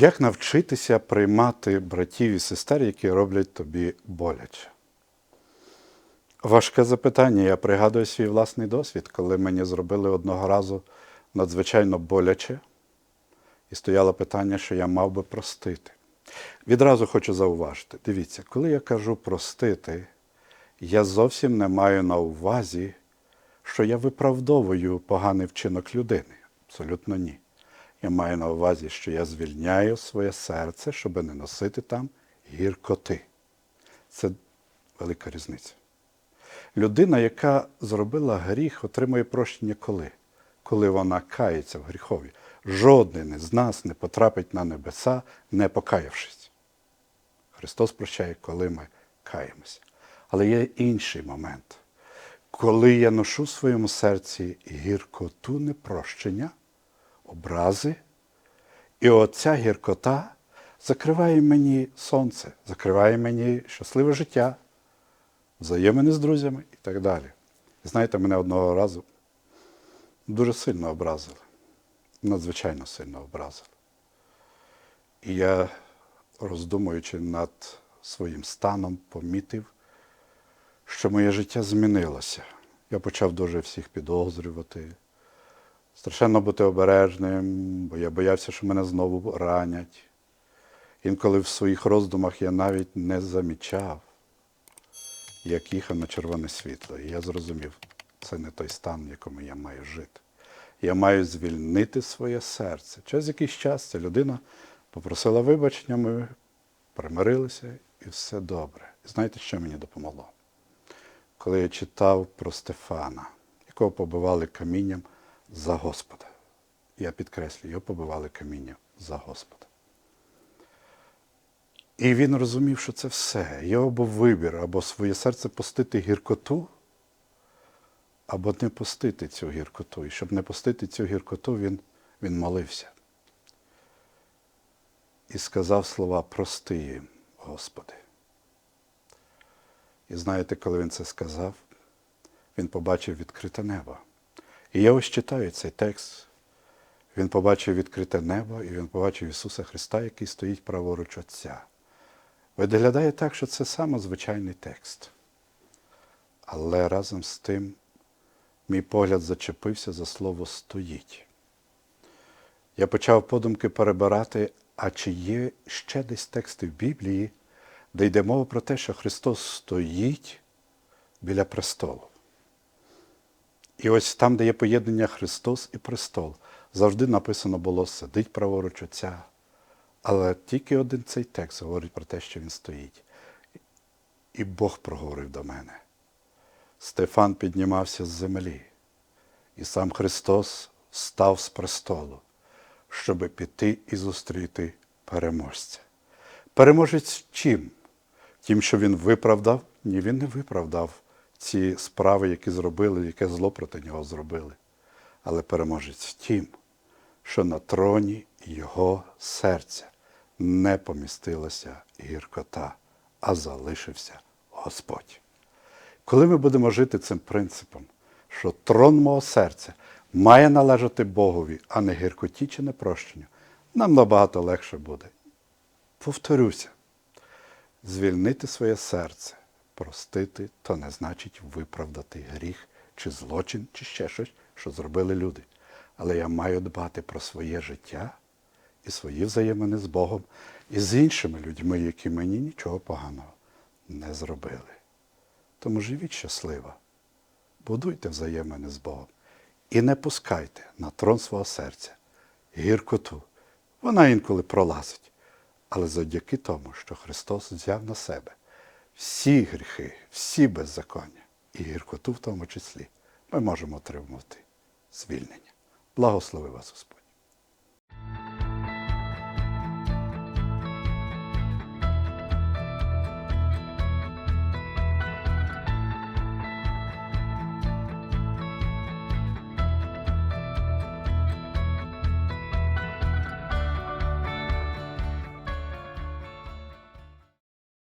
Як навчитися приймати братів і сестер, які роблять тобі боляче? Важке запитання. Я пригадую свій власний досвід, коли мені зробили одного разу надзвичайно боляче, і стояло питання, що я мав би простити. Відразу хочу зауважити: дивіться, коли я кажу простити, я зовсім не маю на увазі, що я виправдовую поганий вчинок людини. Абсолютно ні. Я маю на увазі, що я звільняю своє серце, щоб не носити там гіркоти. Це велика різниця. Людина, яка зробила гріх, отримує прощення коли? Коли вона кається в гріхові. Жоден із нас не потрапить на небеса, не покаявшись. Христос прощає, коли ми каємося. Але є інший момент. Коли я ношу в своєму серці гіркоту непрощення, образи, і оця гіркота закриває мені сонце, закриває мені щасливе життя, взаємини з друзями і так далі. І знаєте, мене одного разу дуже сильно образили, надзвичайно сильно образили. І я, роздумуючи над своїм станом, помітив, що моє життя змінилося. Я почав дуже всіх підозрювати, страшенно бути обережним, бо я боявся, що мене знову ранять. Інколи в своїх роздумах я навіть не замічав, як їхав на червоне світло. І я зрозумів, це не той стан, в якому я маю жити. Я маю звільнити своє серце. Через якийсь час ця людина попросила вибачення, ми примирилися і все добре. І знаєте, що мені допомогло? Коли я читав про Стефана, якого побивали камінням за Господа. Я підкреслюю, його побивали камінням за Господа. І він розумів, що це все. Його був вибір або своє серце пустити гіркоту, або не пустити цю гіркоту. І щоб не пустити цю гіркоту, він, він молився. І сказав слова прости їм, Господи. І знаєте, коли він це сказав, він побачив відкрите небо. І я ось читаю цей текст. Він побачив відкрите небо, і він побачив Ісуса Христа, який стоїть праворуч Отця. Виглядає так, що це самозвичайний текст. Але разом з тим мій погляд зачепився за слово стоїть. Я почав подумки перебирати, а чи є ще десь тексти в Біблії, де йде мова про те, що Христос стоїть біля престолу. І ось там, де є поєднання Христос і престол, завжди написано було сидить праворуч Отця. Але тільки один цей текст говорить про те, що він стоїть. І Бог проговорив до мене. Стефан піднімався з землі, і сам Христос став з престолу, щоби піти і зустріти переможця. Переможець чим? Тим, що він виправдав? Ні, він не виправдав ці справи, які зробили, яке зло проти нього зробили. Але переможець в тім, що на троні його серця не помістилася гіркота, а залишився Господь. Коли ми будемо жити цим принципом, що трон мого серця має належати Богові, а не гіркоті чи непрощенню, нам набагато легше буде. Повторюся, звільнити своє серце, простити, то не значить виправдати гріх чи злочин, чи ще щось, що зробили люди. Але я маю дбати про своє життя і свої взаємини з Богом і з іншими людьми, які мені нічого поганого не зробили. Тому живіть щасливо, будуйте взаємини з Богом і не пускайте на трон свого серця гіркоту. Вона інколи пролазить, але завдяки тому, що Христос взяв на себе всі гріхи, всі беззаконня і гіркоту в тому числі, ми можемо отримувати звільнення. Благослови вас Господь.